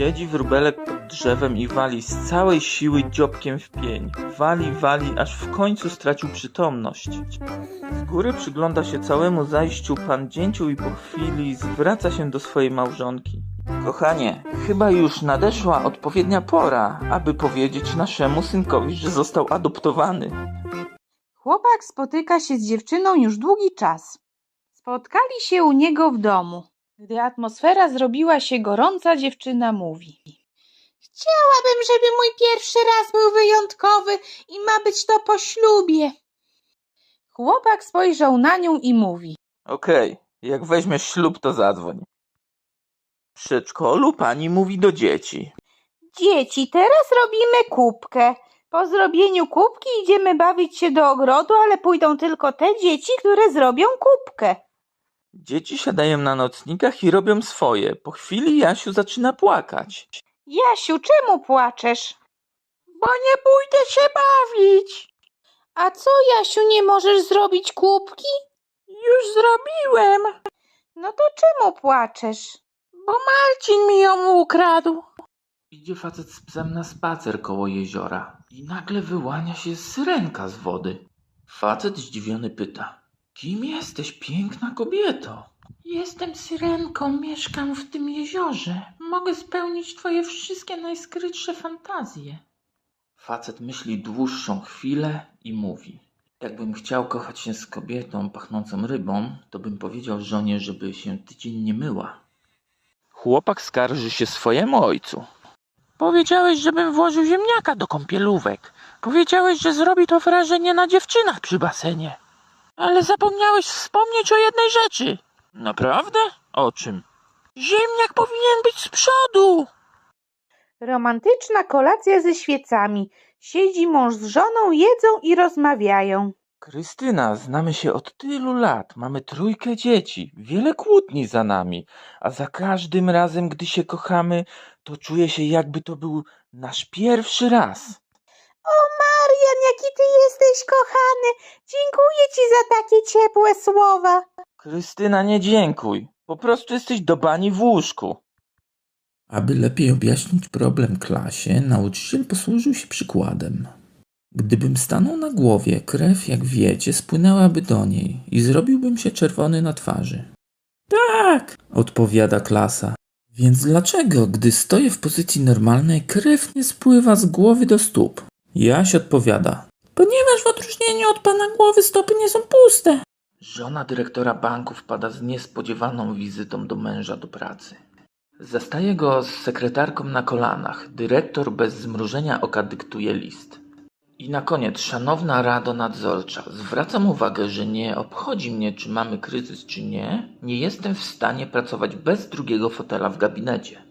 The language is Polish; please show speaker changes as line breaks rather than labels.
Siedzi wróbelek pod drzewem i wali z całej siły dziobkiem w pień. Wali, wali, aż w końcu stracił przytomność. Z góry przygląda się całemu zajściu pan dzięcioł i po chwili zwraca się do swojej małżonki. Kochanie, chyba już nadeszła odpowiednia pora, aby powiedzieć naszemu synkowi, że został adoptowany.
Chłopak spotyka się z dziewczyną już długi czas. Spotkali się u niego w domu. Gdy atmosfera zrobiła się gorąca, dziewczyna mówi. Chciałabym, żeby mój pierwszy raz był wyjątkowy i ma być to po ślubie. Chłopak spojrzał na nią i mówi.
Okej, jak weźmiesz ślub, to zadzwoń. W przedszkolu pani mówi do dzieci.
Dzieci, teraz robimy kubkę. Po zrobieniu kubki idziemy bawić się do ogrodu, ale pójdą tylko te dzieci, które zrobią kubkę.
Dzieci siadają na nocnikach i robią swoje. Po chwili Jasiu zaczyna płakać.
Jasiu, czemu płaczesz?
Bo nie pójdę się bawić.
A co, Jasiu, nie możesz zrobić kubki?
Już zrobiłem,
No to czemu płaczesz?
bo Marcin mi ją ukradł. Idzie facet z psem na spacer koło jeziora i nagle wyłania się syrenka z wody. Facet zdziwiony pyta. Kim jesteś, piękna kobieto? Jestem syrenką, mieszkam w tym jeziorze. Mogę spełnić twoje wszystkie najskrytsze fantazje. Facet myśli dłuższą chwilę i mówi. Jakbym chciał kochać się z kobietą pachnącą rybą, to bym powiedział żonie, żeby się tydzień nie myła. Chłopak skarży się swojemu ojcu. Powiedziałeś, żebym włożył ziemniaka do kąpielówek. Powiedziałeś, że zrobi to wrażenie na dziewczynach przy basenie. Ale zapomniałeś wspomnieć o jednej rzeczy. Naprawdę? O czym? Ziemniak powinien być z przodu.
Romantyczna kolacja ze świecami. Siedzi mąż z żoną, jedzą i rozmawiają.
Krystyna, znamy się od tylu lat, mamy trójkę dzieci, wiele kłótni za nami, a za każdym razem, gdy się kochamy, to czuję się jakby to był nasz pierwszy raz.
O Marian, jaki ty jesteś kochany! Dziękuję ci za takie ciepłe słowa.
Krystyna, nie dziękuj, po prostu jesteś do bani w łóżku.
Aby lepiej objaśnić problem klasie, nauczyciel posłużył się przykładem. Gdybym stanął na głowie, krew, jak wiecie, spłynęłaby do niej i zrobiłbym się czerwony na twarzy. Tak, odpowiada klasa. Więc dlaczego, gdy stoję w pozycji normalnej, krew nie spływa z głowy do stóp? Jaś odpowiada. Ponieważ w odróżnieniu od pana głowy stopy nie są puste.
Żona dyrektora banku wpada z niespodziewaną wizytą do męża do pracy. Zastaje go z sekretarką na kolanach. Dyrektor bez zmrużenia oka dyktuje list. I na koniec, szanowna Rado Nadzorcza, zwracam uwagę, że nie obchodzi mnie, czy mamy kryzys, czy nie. Nie jestem w stanie pracować bez drugiego fotela w gabinecie.